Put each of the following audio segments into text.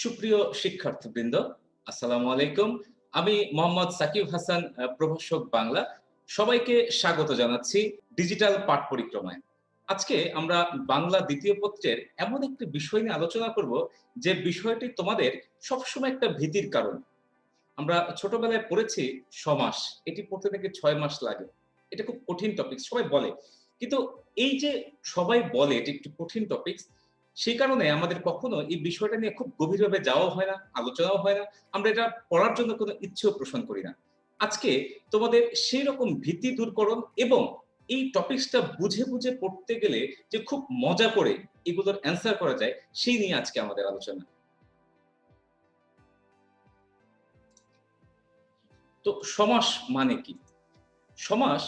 সুপ্রিয় শিক্ষার্থীবৃন্দ, আসসালামু আলাইকুম। আমি মোহাম্মদ সাকিব হাসান প্রভাষক বাংলা। সবাইকে স্বাগত জানাচ্ছি ডিজিটাল পাঠ পরিক্রমায়। আজকে আমরা বাংলা দ্বিতীয় পত্রের এমন একটি বিষয় নিয়ে আলোচনা করব, যে বিষয়টি তোমাদের সবসময় একটা ভীতির কারণ। আমরা ছোটবেলায় পড়েছি সমাস এটি পড়তে থেকে ছয় মাস লাগে। এটা খুব কঠিন টপিক সবাই বলে। কিন্তু এই যে সবাই বলে, এটি একটি কঠিন টপিক সেই কারণে আমাদের কখনো এই বিষয়টা নিয়ে খুব গভীরভাবে যাওয়া হয় না, আলোচনাও হয় না। আমরা এটা পড়ার জন্য কোনো ইচ্ছেও পোষণ করি না। আজকে তোমাদের সেই রকম ভীতি দূরকরণ এবং এই টপিকসটা বুঝে বুঝে পড়তে গেলে যে খুব মজা করে এগুলোর অ্যান্সার করা যায়, সেই নিয়ে আজকে আমাদের আলোচনা। তো সমাস মানে কি? সমাস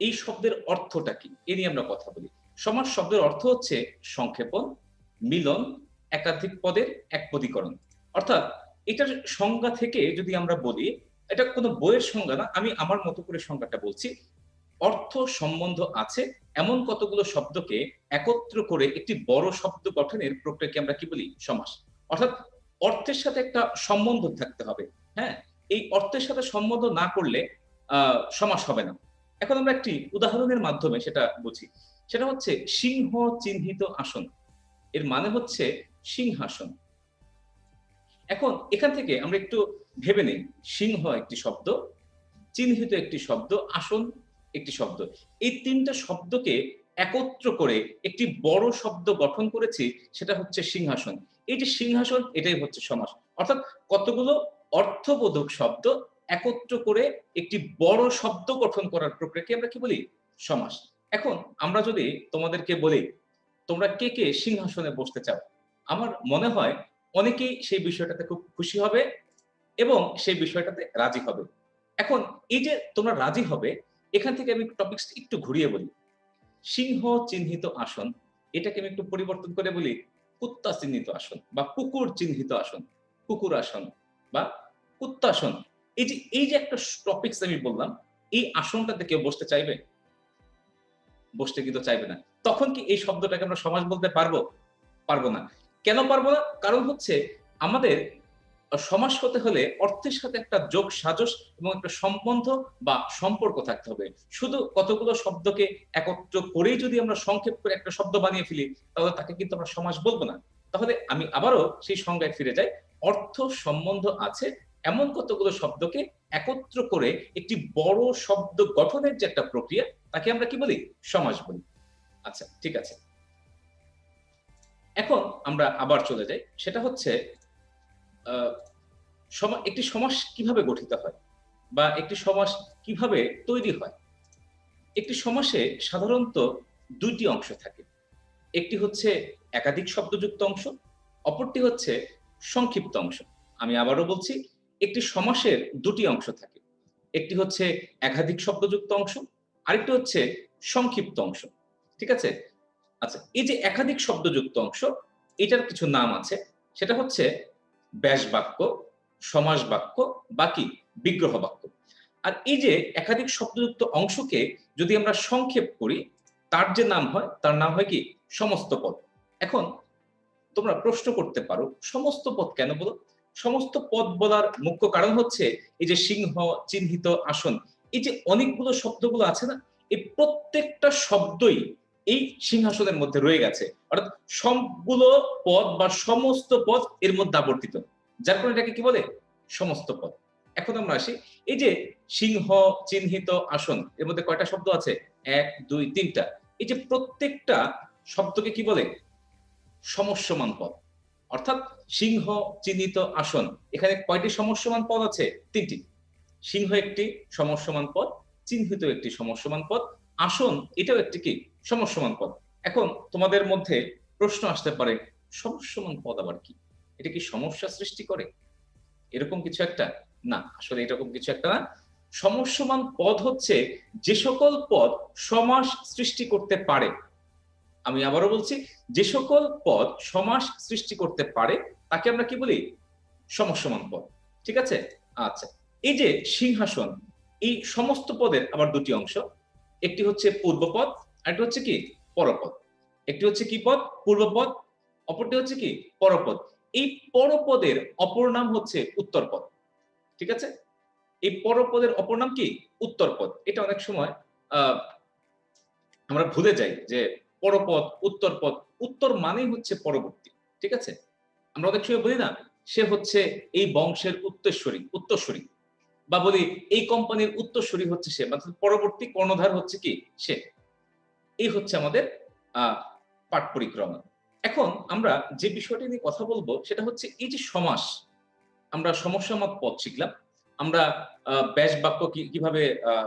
এই শব্দের অর্থটা কি? এ নিয়ে আমরা কথা বলি। সমাস শব্দের অর্থ হচ্ছে সংক্ষেপণ মিলন একাধিক পদের এক পদীকরণ। অর্থাৎ এটার সংজ্ঞা থেকে যদি আমরা বলি, এটা কোনো বইয়ের সংজ্ঞা না, আমি আমার মতো করে সংজ্ঞাটা বলছি। অর্থ সম্বন্ধ আছে, এমন কতগুলো শব্দকে একত্র করে একটি বড় শব্দ গঠনের প্রক্রিয়াকে আমরা কি বলি? সমাস। অর্থাৎ অর্থের সাথে একটা সম্বন্ধ থাকতে হবে হ্যাঁ? এই অর্থের সাথে সম্বন্ধ না করলে সমাস হবে না। এখন আমরা একটি উদাহরণের মাধ্যমে সেটা বুঝি। সেটা হচ্ছে সিংহ চিহ্নিত আসন। এর মানে হচ্ছে সিংহাসন। এখন এখান থেকে আমরা একটু ভেবে নেই। সিংহ একটি শব্দ, চিহ্নিত একটি শব্দ, আসন একটি শব্দ। এই তিনটা শব্দকে একত্র করে একটি বড় শব্দ গঠন করেছি, সেটা হচ্ছে সিংহাসন। এই যে সিংহাসন, এটাই হচ্ছে সমাস। অর্থাৎ কতগুলো অর্থবোধক শব্দ একত্র করে একটি বড় শব্দ গঠন করার প্রক্রিয়াকে আমরা কি বলি? সমাস। এখন আমরা যদি তোমাদেরকে বলি তোমরা কে কে সিংহাসনে বসতে চাও? আমার মনে হয় অনেকেই সেই বিষয়টাতে খুব খুশি হবে এবং সেই বিষয়টাতে রাজি হবে। এখন এই যে তোমরা রাজি হবে, এখান থেকে আমি টপিকস একটু ঘুরিয়ে বলি। সিংহ চিহ্নিত আসন, এটাকে আমি একটু পরিবর্তন করে বলি কুত্তা চিহ্নিত আসন বা কুকুর চিহ্নিত আসন, কুকুর আসন বা কুত্তাসন এই যে এই যে একটা টপিকস আমি বললাম, এই আসনটাতে কেউ বসতে চাইবে? বসতে কিন্তু চাইবে না। তখন কি এই শব্দটাকে আমরা সমাজ বলতে পারব? পারব না। কেন পারব না? কারণ হচ্ছে আমাদের সমাজ হতে হলে অর্থের সাথে একটা যোগ সাজস এবং একটা সম্বন্ধ বা সম্পর্ক থাকতে হবে। শুধু কতগুলো শব্দকে একত্র করেই যদি আমরা সংক্ষেপ করে একটা শব্দ বানিয়ে ফেলি, তাহলে তাকে কিন্তু আমরা সমাজ বলব না। তাহলে আমি আবারও সেই সংজ্ঞায় ফিরে যাই। অর্থ, সম্বন্ধ আছে এমন কতগুলো শব্দকে একত্র করে একটি বড় শব্দ গঠনের যে একটা প্রক্রিয়া, তাকে আমরা কি বলি? সমাজ বলি। আচ্ছা ঠিক আছে। এখন আমরা আবার চলে যাই। সেটা হচ্ছে একটি সমাস কীভাবে গঠিত হয় বা একটি সমাস কীভাবে তৈরি হয়? একটি সমাসে সাধারণত দুইটি অংশ থাকে। একটি হচ্ছে একাধিক শব্দযুক্ত অংশ, অপরটি হচ্ছে সংক্ষিপ্ত অংশ। আমি আবারও বলছি, একটি সমাসের দুটি অংশ থাকে। একটি হচ্ছে একাধিক শব্দযুক্ত অংশ, আরেকটি হচ্ছে সংক্ষিপ্ত অংশ। ঠিক আছে? আচ্ছা এই যে একাধিক শব্দযুক্ত অংশ, এটার কিছু নাম আছে। সেটা হচ্ছে ব্যাস বাক্য সমাস বাক্য বাকি বিগ্রহ বাক্য আর এই যে একাধিক শব্দযুক্ত অংশকে যদি আমরা সংক্ষেপ করি, তার যে নাম হয়, তার নাম হয় কি? সমস্ত পদ। এখন তোমরা প্রশ্ন করতে পারো, সমস্ত পদ কেন বলো? সমস্ত পদ বলার মুখ্য কারণ হচ্ছে এই যে সিংহ, চিহ্নিত আসন, এই যে অনেকগুলো শব্দগুলো আছে না, এই প্রত্যেকটা শব্দই এই সিংহাসনের মধ্যে রয়ে গেছে। অর্থাৎ সবগুলো পদ বা সমস্ত পদ এর মধ্যে আবর্তিত। যার কারণে এটাকে কি বলে? সমস্ত পদ। এখন আমরা আসি। এই যে সিংহ, চিহ্নিত আসন, এর মধ্যে কয়টা শব্দ আছে? এক, দুই, তিনটা। এই যে প্রত্যেকটা শব্দকে কি বলে? সমস্যমান পদ। অর্থাৎ সিংহ, চিহ্নিত আসন, এখানে কয়টি সমস্যমান পদ আছে? তিনটি। সিংহ একটি সমস্যমান পদ, চিহ্নিত একটি সমস্যমান পদ। আসন, এটাও একটি কি? সমস্যমান পদ। এখন তোমাদের মধ্যে প্রশ্ন আসতে পারে সমস্যমান পদ আবার কি? এটা কি সমস্যা সৃষ্টি করে? এরকম কিছু একটা? না, আসলে এরকম কিছু একটা না। সমস্যমান পদ হচ্ছে যে সকল পদ সমাস সৃষ্টি করতে পারে। আমি আবারও বলছি, যে সকল পদ সমাস সৃষ্টি করতে পারে, তাকে আমরা কি বলি? সমস্যমান পদ। ঠিক আছে? আচ্ছা এই যে সিংহাসন, এই সমস্ত পদের আবার দুটি অংশ। একটি হচ্ছে পূর্বপদ আরেকটি হচ্ছে কি? পরপদ। একটি হচ্ছে কি পদ? পূর্বপদ। অপরটি হচ্ছে কি? পরপদ। এই পরপদের অপর নাম হচ্ছে উত্তরপদ। ঠিক আছে? এই পরপদের অপর নাম কি? উত্তরপদ। এটা অনেক সময় আমরা ভুলে যাই যে পরপদ, উত্তরপদ। উত্তর মানেই হচ্ছে পরবর্তী। ঠিক আছে? আমরা অনেক সময় বলি না, সে হচ্ছে এই বংশের উত্তরস্বরী উত্তরস্বরী বা বলি এই কোম্পানির উত্তরস্বরী হচ্ছে সে। মানে পরবর্তী কর্ণধার হচ্ছে কি? সে। এই হচ্ছে আমাদের পাঠ পরিক্রমা। এখন আমরা যে বিষয়টি নিয়ে কথা বলব, সেটা হচ্ছে এই যে সমাস, আমরা সমস্যামত পদ শিখলাম, আমরা ব্যাস বাক্য কীভাবে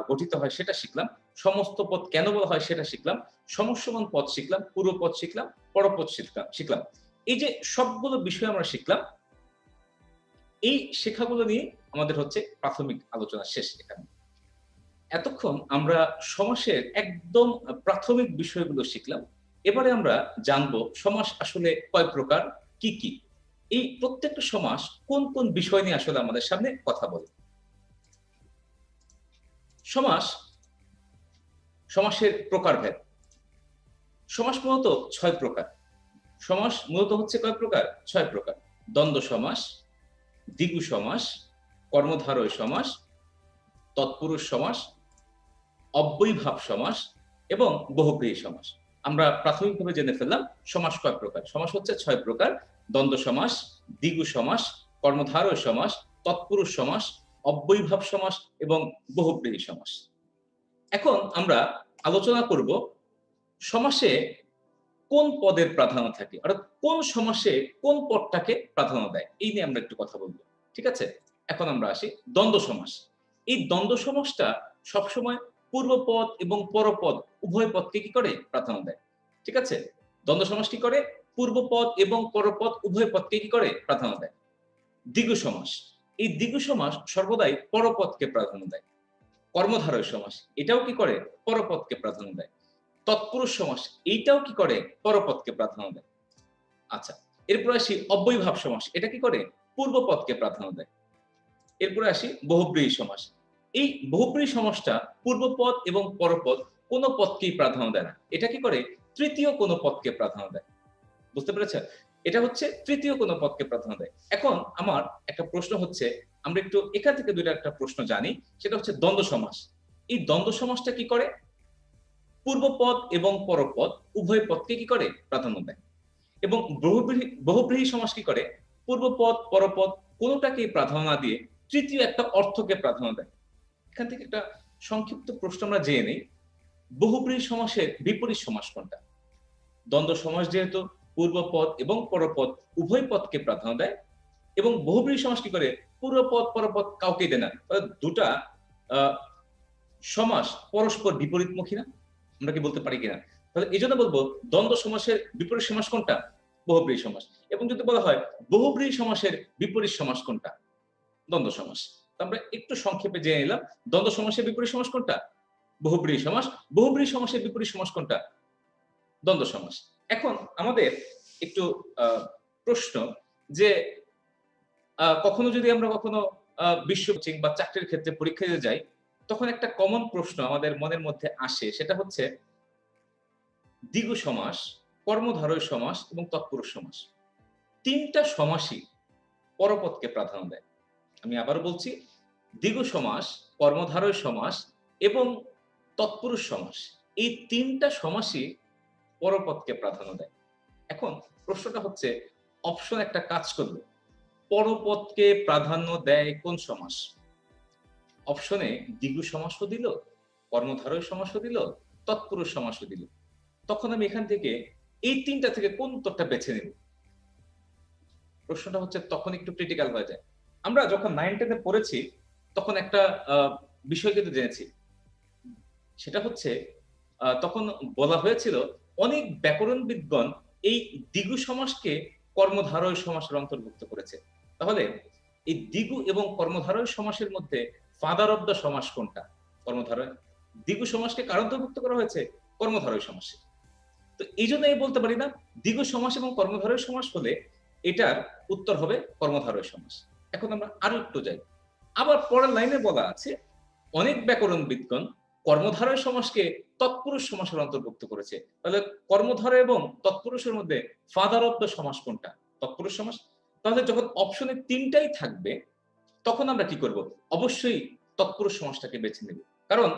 গঠিত হয় সেটা শিখলাম, সমস্ত পদ কেন বলা হয় সেটা শিখলাম সমস্যমান পদ শিখলাম, পূর্ব পদ শিখলাম পরপদ শিখলাম শিখলাম। এই যে সবগুলো বিষয় আমরা শিখলাম, এই শেখাগুলো নিয়ে আমাদের হচ্ছে প্রাথমিক আলোচনা শেষ এখানে। এতক্ষণ আমরা সমাসের একদম প্রাথমিক বিষয়গুলো শিখলাম। এবারে আমরা জানব সমাস আসলে কয় প্রকার, কি কি? এই প্রত্যেকটা সমাস কোন কোন বিষয় নিয়ে আসলে আমাদের সামনে কথা বলে? সমাস, সমাসের প্রকারভেদ। সমাস মূলত ছয় প্রকার। সমাস মূলত হচ্ছে কয় প্রকার? ছয় প্রকার। দ্বন্দ্ব সমাস, দ্বিগু সমাস, কর্মধারয় সমাস তৎপুরুষ সমাস, অব্যয়ীভাব সমাস এবং বহুব্রীহি সমাস। আমরা প্রাথমিকভাবে জেনে ফেললাম সমাস কয় প্রকার? সমাস হচ্ছে ছয় প্রকার। দ্বন্দ্ব সমাস, দ্বিগু সমাস কর্মধারয় সমাস, তৎপুরুষ সমাস, অব্যয়ীভাব সমাস এবং বহুব্রীহি সমাস। এখন আমরা আলোচনা করব সমাসে কোন পদের প্রাধান্য থাকে? অর্থাৎ কোন সমাসে কোন পদটাকে প্রাধান্য দেয়? এই নিয়ে আমরা একটু কথা বলব। ঠিক আছে? এখন আমরা আসি দ্বন্দ্ব সমাস। এই দ্বন্দ্ব সমাসটা সবসময় পূর্বপদ এবং পরপদ, উভয় পদকে কি করে? প্রাধান্য দেয়। ঠিক আছে? দ্বন্দ্ব সমাস কি করে, পূর্বপদ এবং পরপদ, উভয় পদকে কি করে? প্রাধান্য দেয়। দ্বিগু সমাস। এই দ্বিগু সমাস সর্বদাই পরপদকে প্রাধান্য দেয়। কর্মধারয় সমাস, এটাও কি করে? পরপদকে প্রাধান্য দেয়। তৎপুরুষ সমাস, এইটাও কি করে? পরপদকে প্রাধান্য দেয়। আচ্ছা এরপর আসি অব্যয়ভাব সমাস, এটা কি করে? পূর্বপদকে প্রাধান্য দেয়। এরপরে আসি বহুব্রীহি সমাস। এই বহুব্রীহি সমাসটা পূর্বপদ এবং পরপদ কোন পদকেই প্রাধান্য দেয় না। এটা কি করে? তৃতীয় কোন পদকে প্রাধান্য দেয়। বুঝতে পেরেছেন? এটা হচ্ছে তৃতীয় কোন পদকে প্রাধান্য দেয়। এখন আমার একটা প্রশ্ন হচ্ছে, আমরা একটু এখান থেকে দুইটা একটা প্রশ্ন জানি, সেটা হচ্ছে দ্বন্দ্ব সমাস। এই দ্বন্দ্ব সমাসটা কি করে? পূর্বপদ এবং পরপদ উভয় পদকে কি করে প্রাধান্য দেয়? এবং বহুব্রীহি বহুব্রীহি সমাস কি করে? পূর্বপদ, পরপদ কোনোটাকেই প্রাধান্য না দিয়ে তৃতীয় একটা অর্থকে প্রাধান্য দেয়। এখান থেকে একটা সংক্ষিপ্ত প্রশ্ন আমরা জেনে নেই। বহুব্রীহি সমাসের বিপরীত সমাস কোনটা? দ্বন্দ্ব সমাস যেহেতু পূর্বপদ এবং পরপদ উভয় পদকে প্রাধান্য দেয় এবং বহুব্রীহি সমাস কি করে? পূর্বপদ, পরপদ কাউকে দেয় না। দুটা সমাস পরস্পর বিপরীতমুখী না? আমরা কি বলতে পারি কিনা? তাহলে এই জন্য বলব, দ্বন্দ্ব সমাসের বিপরীত সমাস কোনটা? বহুব্রীহি সমাস। এবং যদি বলা হয় বহুব্রীহি সমাসের বিপরীত সমাস কোনটা? দ্বন্দ্ব সমাস। আমরা একটু সংক্ষেপে জেনে নিলাম, দ্বন্দ্ব সমাসের বিপরীত সমাস কোনটা? বহুব্রীহি সমাস। বহুব্রীহি সমাসের বিপরীত সমাস কোনটা? দ্বন্দ্ব সমাস। এখন আমাদের একটু প্রশ্ন যে কখনো যদি আমরা কখনো বিশ্ব কোচিং বা চাকরির ক্ষেত্রে পরীক্ষা দিতে যাই, তখন একটা কমন প্রশ্ন আমাদের মনের মধ্যে আসে, সেটা হচ্ছে দ্বিগু সমাস, কর্মধারয় সমাস এবং তৎপুরুষ সমাস। তিনটা সমাসই পরপদকে প্রাধান্য দেয়। আমি আবার বলছি দ্বিগু সমাস, কর্মধারয় সমাস এবং তৎপুরুষ সমাস, এই তিনটা সমাসই পরপদকে প্রাধান্য দেয়। এখন প্রশ্নটা হচ্ছে অপশন একটা কাজ করল পরপদকে প্রাধান্য দেয় কোন সমাস? অপশনে দ্বিগু সমাসও দিল, কর্মধারয় সমাসও দিল, তৎপুরুষ সমাসও দিল। তখন আমি এখান থেকে এই তিনটা থেকে কোন উত্তরটা বেছে নেব? প্রশ্নটা হচ্ছে, তখন একটু ক্রিটিক্যাল হয়ে যায়। আমরা যখন নাইন টেনে পড়েছি, তখন একটা বিষয় কিন্তু জেনেছি। সেটা হচ্ছে তখন বলা হয়েছিল, অনেক ব্যাকরণবিদগণ এই দ্বিগু সমাসকে কর্মধারয় সমাসের অন্তর্ভুক্ত করেছে। তাহলে, এই দ্বিগু এবং কর্মধারয় সমাসের মধ্যে ফাদার অব দ্য সমাস কোনটা? কর্মধারয়। দ্বিগু সমাসকে কার অন্তর্ভুক্ত করা হয়েছে? কর্মধারয় সমাসে। তো এই জন্য এই বলতে পারি না দ্বিগু সমাস এবং কর্মধারয় সমাস হলে এটার উত্তর হবে কর্মধারয় সমাস। এখন আমরা আরও একটু যাই। আবার পরের লাইনে বলা আছে, অনেক ব্যাকরণবিদগণ কর্মধারয় সমাসকে তৎপুরুষ সমাসের অন্তর্ভুক্ত করেছে। তাহলে কর্মধারয় এবং তৎপুরুষের মধ্যে ফাদার অব দ্য সমাস কোনটা? তৎপুরুষ সমাস? তাহলে যখন অপশনে তিনটাই থাকবে, তখন আমরা কি করব? অবশ্যই তৎপুরুষ সমাসটাকে বেছে নেব। কারণ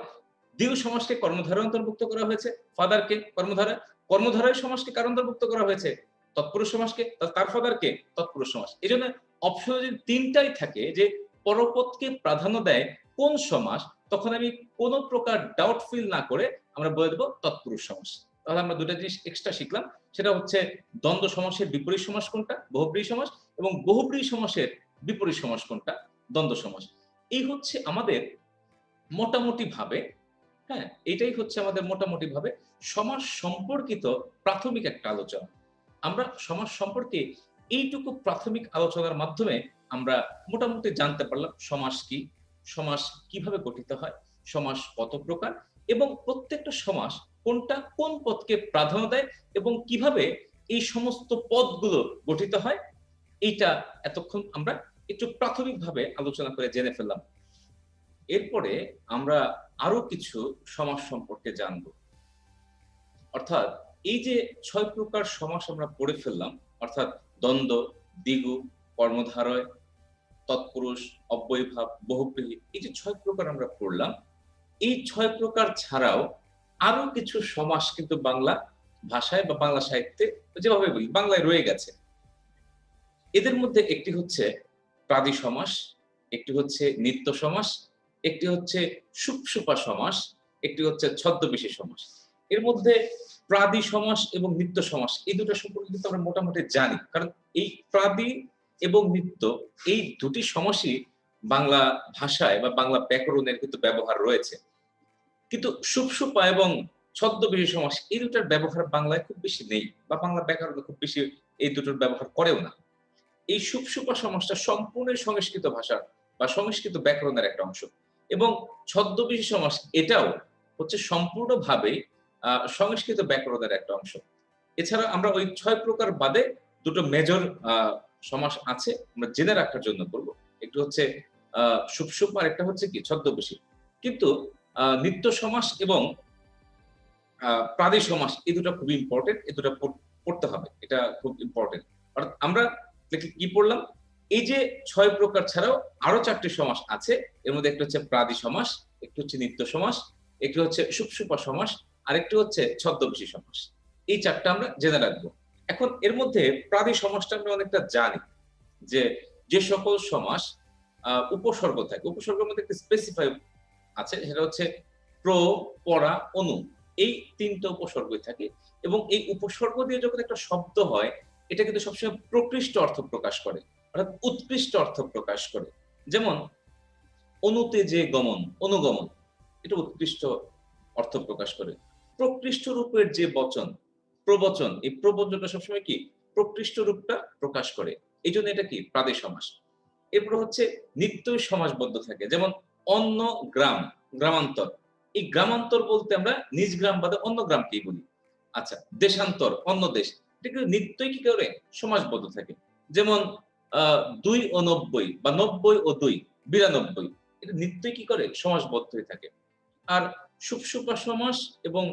দ্বিগু সমাজকে কর্মধারা অন্তর্ভুক্ত করা হয়েছে ফাদারকে কর্মধারা কর্মধারায় সমাজকে কার অন্তর্ভুক্ত করা হয়েছে? তৎপুরুষ সমাজকে তার ফাদারকে তৎপুরুষ সমাজ এই জন্য অপশনে যদি তিনটাই থাকে যে পরপদকে প্রাধান্য দেয় কোন সমাস, তখন আমি কোন প্রকার ডাউট ফিল না করে আমরা বলে দেবো তৎপুরুষ সমাস। তাহলে আমরা দুটা জিনিস এক্সট্রা শিখলাম। সেটা হচ্ছে দ্বন্দ্ব সমাসের বিপরীত সমাস কোনটা? বহুব্রী সমাস এবং বহুব্রী সমাসের বিপরীত সমাস কোনটা? দ্বন্দ্ব সমাস। এই হচ্ছে আমাদের মোটামুটি ভাবে হ্যাঁ এটাই হচ্ছে আমাদের মোটামুটি ভাবে সমাজ সম্পর্কিত প্রাথমিক একটা আলোচনা। আমরা সমাজ সম্পর্কে এইটুকু প্রাথমিক আলোচনার মাধ্যমে আমরা মোটামুটি জানতে পারলাম সমাজ কি সমাজ কীভাবে গঠিত হয় সমাজ কত প্রকার এবং প্রত্যেকটা সমাজ কোনটা কোন পদকে প্রাধান্য দেয় এবং কীভাবে এই সমস্ত পদগুলো গঠিত হয়, এইটা এতক্ষণ আমরা একটু প্রাথমিকভাবে আলোচনা করে জেনে ফেললাম। এরপরে আমরা আরও কিছু সমাজ সম্পর্কে জানব। অর্থাৎ এই যে ছয় প্রকার সমাস আমরা পড়ে ফেললাম, অর্থাৎ দ্বন্দ্ব দ্বিগু কর্মধারয়, তৎপুরুষ, অব্যয়ভাব, বহুব্রীহি, এই যে ছয় প্রকার আমরা পড়লাম, এই ছয় প্রকার ছাড়াও আরও কিছু সমাস কিন্তু বাংলা ভাষায় বা বাংলা সাহিত্যে যেভাবে বলি, বাংলায় রয়ে গেছে। এদের মধ্যে একটি হচ্ছে প্রাদি সমাস, একটি হচ্ছে নিত্য সমাস, একটি হচ্ছে সুপসুপা সমাস, একটি হচ্ছে ছদ্মবেশী সমাস। এর মধ্যে প্রাদি সমাস এবং নিত্য সমাস, এই দুটো সম্পর্কে কিন্তু আমরা মোটামুটি জানি। কারণ এই প্রাদি এবং নিত্য, এই দুটি সমাসই বাংলা ভাষায় বা বাংলা ব্যাকরণের কিন্তু ব্যবহার রয়েছে। কিন্তু সুপসুপা এবং ছদ্মবেশী সমাস, এই দুটার ব্যবহার বাংলায় খুব বেশি নেই বা বাংলা ব্যাকরণে খুব বেশি এই দুটোর ব্যবহার করেও না। এই সুপসুপা সমাসটা সম্পূর্ণ সংস্কৃত ভাষার বা সংস্কৃত ব্যাকরণের একটা অংশ। এবং ছদ্মবেশী সমাস এটাও হচ্ছে সম্পূর্ণভাবে সংস্কৃত ব্যাকরণের একটা অংশ। এছাড়া আমরা ওই ছয় প্রকার বাদে দুটো মেজর সমাস আছে, আমরা জেনে রাখার জন্য করব একটু হচ্ছে সুপসুপ আর একটা হচ্ছে কি, ছদ্মবেশী। কিন্তু নিত্য সমাস এবং প্রাদি সমাস, এই দুটো খুব ইম্পর্টেন্ট এই দুটো পড়তে হবে, এটা খুব ইম্পর্টেন্ট অর্থাৎ আমরা দেখি কি পড়লাম? এই যে ছয় প্রকার ছাড়াও আরও চারটি সমাস আছে, এর মধ্যে একটা হচ্ছে প্রাদি সমাস, একটি হচ্ছে নিত্য সমাস, একটি হচ্ছে সুপসুপা সমাস আরেকটি হচ্ছে ছদ্মবেশী সমাস। এই চারটা আমরা জেনে রাখব। এখন এর মধ্যে প্রাদি সমাসটা আমরা অনেকটা জানি যে যে সকল সমাস উপসর্গ থাকে। উপসর্গের মধ্যে একটা স্পেসিফাই আছে, সেটা হচ্ছে প্র, পরা, অনু। এই তিনটা উপসর্গই থাকে এবং এই উপসর্গ দিয়ে যখন একটা শব্দ হয়, এটা কিন্তু সবসময় প্রকৃষ্ট অর্থ প্রকাশ করে, অর্থাৎ উৎকৃষ্ট অর্থ প্রকাশ করে। যেমন, অনুতে যে গমন, অনুগমন, এটা উৎকৃষ্ট অর্থ প্রকাশ করে। প্রকৃষ্ট রূপের যে বচন, প্রবচন, এই প্রবচনটা সবসময় কি? প্রকৃষ্ট রূপটা প্রকাশ করে। এই জন্য এটা কি? প্রাদেশ সমাস। এরপর হচ্ছে নিত্যই সমাসবদ্ধ থাকে। যেমন অন্য গ্রাম, গ্রামান্তর। এই গ্রামান্তর বলতে আমরা নিজ গ্রাম বাদে অন্য গ্রামকেই বলি। আচ্ছা দেশান্তর, অন্য দেশ। এটা নিত্যই কি করে? সমাসবদ্ধ থাকে। যেমন দুই ও নব্বই বা নব্বই ও দুই, বিরানব্বই। এটা নিত্যই কি করে? সমাসবদ্ধ হয়ে থাকে। আর সুপসুপা সমাস এবং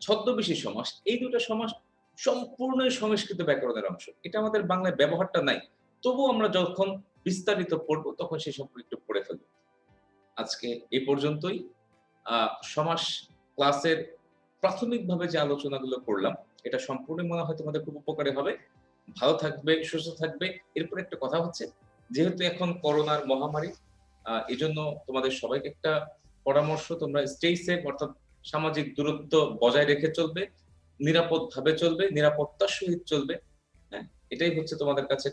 ছদ্মবেশী সমাস, এই দুটো সমাস সম্পূর্ণ সংস্কৃত ব্যাকরণের অংশ। এটা আমাদের বাংলায় ব্যবহারটা নাই। তবু আমরা যখন বিস্তারিত পড়ব, তখন সেই সম্পর্কে একটু পড়ে ফেলব। আজকে এই পর্যন্তই। সমাস ক্লাসের প্রাথমিকভাবে যে আলোচনাগুলো করলাম, এটা সম্পূর্ণ মনে হয় তোমাদের খুব উপকারী হবে। ভালো থাকবে, সুস্থ থাকবে। এরপর একটা কথা হচ্ছে, যেহেতু এখন করোনার মহামারী এজন্য তোমাদের সবাইকে একটা পরামর্শ তোমরা স্টে সেফ অর্থাৎ সামাজিক দূরত্ব বজায় রেখে চলবে নিরাপদ ভাবে চলবে, নিরাপত্তার সহিত চলবে হ্যাঁ? এটাই হচ্ছে তোমাদের কাছে